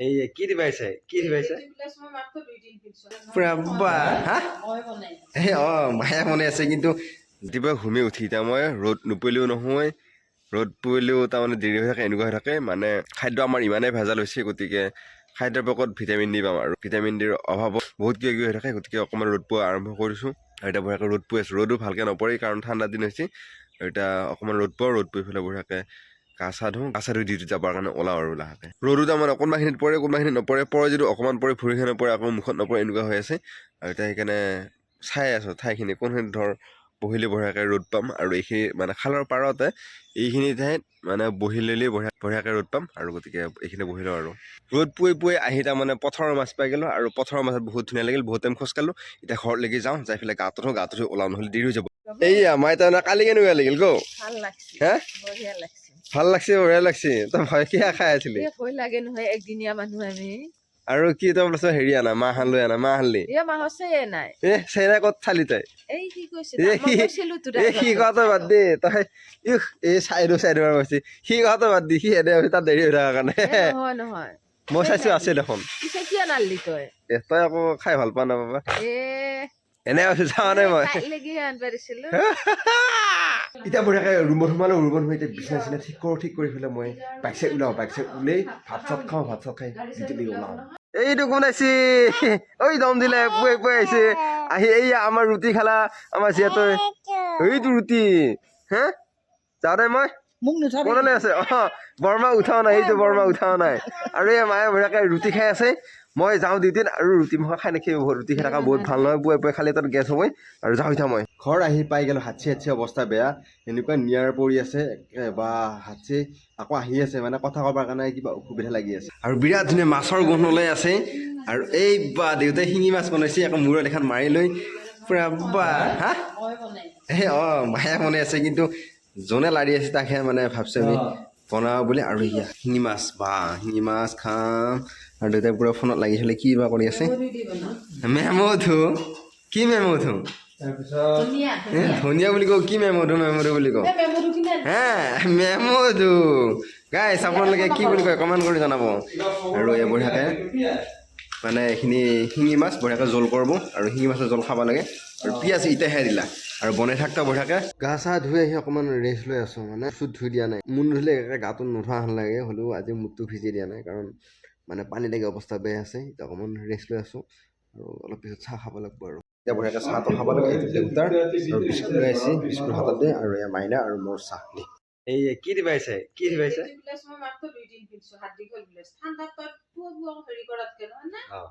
এই কি কি দিবাইছে? পুৰা বা হা? এই অঁ মায়ে মনে আছে কিন্তু ৰাতিপুৱা ঘুমি উঠি এতিয়া মই ৰ'দ নপৰিলেও নহয় ৰ'দ পৰিলেও তাৰমানে দেৰি হৈ থাকে এনেকুৱা হৈ থাকে মানে খাদ্য আমাৰ ইমানেই ভেজাল হৈছে গতিকে খাদ্যৰ পকত ভিটামিন ডি পাম আৰু। ভিটামিন ডিৰ অভাৱত বহুত কিবা কিবি হৈ থাকে গতিকে অকণমান ৰ'দ পোৱা আৰম্ভ কৰিছোঁ। আৰু এতিয়া বঢ়িয়াকৈ ৰ'দ পৰি আছোঁ ৰ'দো ভালকৈ নপৰে কাৰণ ঠাণ্ডা দিন হৈছে। আৰু এতিয়া অকণমান ৰ'দ পোৱা ৰ'দ পৰি পেলাই বঢ়িয়াকৈ গা চা ধুওঁ গা ধুই ডিউটিত যাবৰ কাৰণে ওলাওঁ আৰু লাহেকৈ। ৰ'দো তাৰমানে অকণমানখিনিত পৰে কোনোবাখিনিত নপৰে পৰে যদি অকণমান পৰে ভৰিখিনি নপৰে আকৌ মুখত নপৰে এনেকুৱা হৈ আছে। আৰু এতিয়া সেইকাৰণে চাই আছোঁ ঠাইখিনি কোনখিনিত ধৰ বহিলে বঢ়িয়াকৈ ৰ'দ পাম আৰু এইখিনি মানে খালৰ পাৰতে এইখিনি ঠাইত মানে বহি ল'লেই বঢ়িয়া বঢ়িয়াকৈ ৰ'দ পাম আৰু গতিকে এইখিনি বহি লওঁ আৰু। ৰ'দ পুৱাই পুৱাই আহি তাৰমানে পথাৰৰ মাছ পাই গ'লোঁ আৰু পথাৰৰ মাছত বহুত ধুনীয়া লাগিল বহুত টাইম খোজকাঢ়লোঁ এতিয়া ঘৰলৈকে যাওঁ যাই পেলাই গাটো ধুওঁ গাটো ধুই ওলাওঁ নহ'লে দেৰি হৈ যাব। এইয়া মাই তাৰমানে কালি কেনেকুৱা লাগিল গৌ? হা? ভালো লাগছে বঢ়িয়া লাগছে। তই ভয় কিয় খাই আছিলি? ভয় লাগে নহয় একদিনীয়া মানুহ আমি। আৰু কি তই বোলে হেৰি আনা মাহ হান লৈ আনা মাহ হানলি এ মাহৰ চেয়ে নাই এ চেৰা ক'ত চালি তই? এই কি কৈছে মই কৈছিলো এই কথাটো বাদ দে তই ইহ এই চাইডো চাইডো পাইছি সি কথাটো বাদ দি সি এনে তাত দেৰি হৈ থকাৰ কাৰণে। নহয় নহয়। মই চাইছো আছে দেখোন। পিছে তই? এ তই আকৌ খাই ভালো পোৱা নাপাবা এ এনে আছো চাৱা নাই মই? কাইলৈকে আনবা দিছিলো। এতিয়া বঢ়িয়াকৈ ৰুমত সোমালো ৰুমত সোমাই এতিয়া বিচনা চিচনা ঠিক কৰোঁ ঠিক কৰি পেলাই মই বাইক চাইক ওলাওঁ বাইক চাইক ওলাই ভাত চাত খাওঁ ভাত চাত খাই ডিউটিলৈ ওলাওঁ। এইটো কোন আহিছে? ঐ দম দিলে পুৱাই পুৱাই আহিছে। আহি এইয়া আমাৰ ৰুটি খালা আমাৰ যিহেতু এইটো ৰুটি হে? যাওঁতে মই। মোক নুঠাবি। কোনলৈ আছে? অ বৰমা উঠাও নাই এইটো বৰমা উঠাও নাই। আৰু এই মায়ে বঢ়িয়াকৈ ৰুটি খাই আছে। মই যাওঁ ডিউটিত আৰু ৰুটি মুখা খাই নেকি ৰুটি খাই থকা বহুত ভাল নহয় পুৱাই পুৱাই খালি তাত গেছ হ'বই আৰু যাওঁ এতিয়া মই ঘৰ আহি পাই গ'লোঁ হাতচি হাতচি অৱস্থা বেয়া এনেকুৱা নিয়াৰ পৰি আছে বা হাতচি আকৌ আহি আছে মানে কথা ক'বৰ কাৰণে কিবা অসুবিধা লাগি আছে আৰু বিৰাট ধুনীয়া মাছৰ গোন্ধ লৈ আছে আৰু এই বা দেউতাই শিঙি মাছ বনাইছে আকৌ মূৰত এখন মাৰি লৈ পূৰা বা হা এই অঁ মায়ে বনাই আছে কিন্তু যোনে লাৰি আছে তাকহে মানে ভাবছোঁ আমি বনাওঁ বুলি আৰু ইয়া শিঙি মাছ বা শিঙি মাছ খাম আৰু দেউতাই পূৰা ফোনত লাগি থ'লে কি বা কৰি আছে? মেমধু কি মেমধু ধনিয়া বুলি কওঁ কি মেমধু মেমধু বুলি কওঁ। হে মেমধু গাইছ আপোনালোকে কি বুলি কয় কমেণ্ট কৰি জনাব। আৰু এই বঢ়িয়াকৈ মানে এইখিনি শিঙি মাছ বঢ়িয়াকৈ জোল কৰিব। আৰু শিঙি মাছৰ জোল খাব লাগে। আৰু পিঁয়াজ ইটাহে দিলা। আৰু বনাই থাকতা বঢ়িয়াকৈ গা চা ধুই আহি অকণমান ৰেষ্ট লৈ আছোঁ মানে চুট ধুই দিয়া নাই। মোৰ নুধুলে একে গাটো নোধোৱা হেন লাগে হ'লেও আজি মুখটো ভিজি দিয়া নাই কাৰণ মানে পানী লাগি অৱস্থা বেয়া আছে এতিয়া অকণমান ৰেষ্ট লৈ আছোঁ আৰু অলপ পিছত চাহ খাব লাগিব আৰু। এতিয়া বঢ়িয়াকৈ চাহটো খাব লাগে এইটো দেউতাৰ আৰু বিস্কুট লৈ আহিছে বিস্কুট হাতত দিয়ে আৰু এয়া মাইনা আৰু মোৰ চাহ দিয়ে এই কি দিবাইছে কি দিবাইছে মই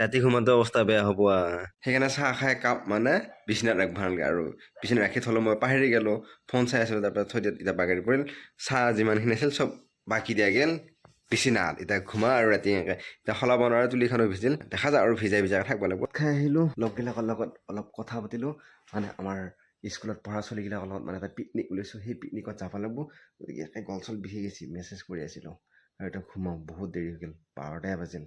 ৰাতি ঘুমাওঁতে অৱস্থা বেয়া হ'ব সেইকাৰণে চাহ খাই কাপ মানে বিচনাত ৰাখিব নালাগে আৰু বিচনাত ৰাখি থ'লে মই পাহৰি গ'লোঁ ফোন চাই আছিলোঁ তাৰপৰা থৈ দিয়া এতিয়া বাগৰি পৰিল। চাহ যিমানখিনি আছিল চব বাকি দিয়া গ'ল বিচনাত এতিয়া ঘুমা আৰু ৰাতি এনেকৈ এতিয়া সলাব নোৱাৰে তুলিখনো ভিজিল দেখা যায় আৰু ভিজাই ভিজাই থাকিব লাগিব। খাই আহিলোঁ লগবিলাকৰ লগত অলপ কথা পাতিলোঁ মানে আমাৰ স্কুলত পঢ়া ছোৱালীবিলাকৰ লগত মানে এটা পিকনিক ওলাইছোঁ সেই পিকনিকত যাব লাগিব গতিকে একে গল চল বিহি গৈছে মেছেজ কৰি আছিলোঁ। আৰু এতিয়া ঘুমাওঁ বহুত দেৰি হৈ গ'ল বাৰটাই বাজিল।